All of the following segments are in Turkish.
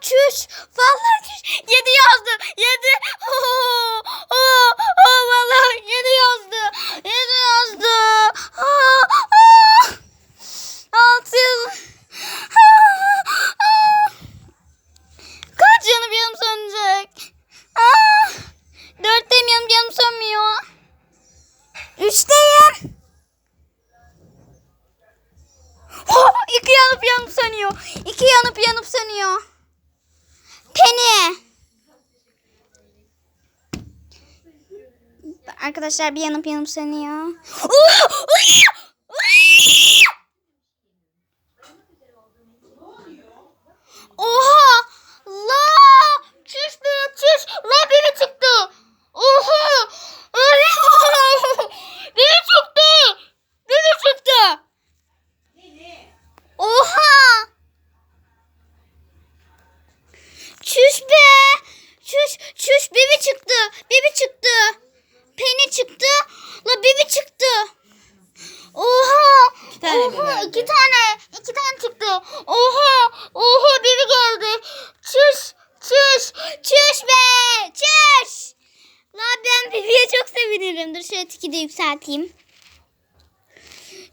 Çüş. Vallahi çüş. Yedi yazdı. Yedi. Oo, oo, oo, vallahi yedi yazdı. Yedi yazdı. Altı. Kaç yanım yanım sönecek. Aa, dörtteyim yanım yanım sönmüyor. Üçteyim. Oh, iki yanıp yanıp sönüyor. İki yanıp yanıp sönüyor. Penny. Arkadaşlar bir yanıp yanıp uy, uy. Oha! La! Çüş büyük çüş! La biri çıktı! Oha! Biri çıktı! Biri çıktı! Oha! Çüş be! Çüş, çüş bibi çıktı. Bibi çıktı. Penny çıktı. La bibi çıktı. Oha! İki tane Oha, iki tane. iki tane çıktı. Oha! Oha biri geldi. Çüş! Çüş! Çüş be! Çüş! La ben Bibi'ye çok sevinirim. Dur şöyle tiki de yükselteyim.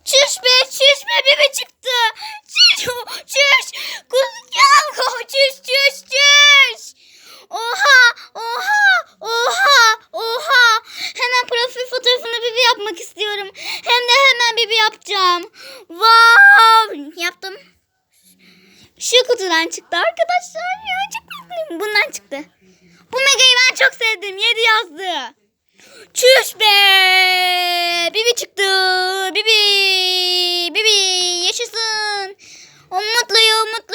Çüş be çüş be bebe çıktı. Çüş çüş. Kuz ya çüş çüş çüş. Oha oha oha oha. Hemen profil fotoğrafını bibi yapmak istiyorum. Hem de hemen bibi yapacağım. Wow yaptım. Şu kutudan çıktı arkadaşlar ya mutluyum. Bundan çıktı. Bu Mega'yı ben çok sevdim. 7 yazdı. Çüş be! Bibi çıktı. Bibi. Bibi yaşasın. O mutluyum, mutluyum.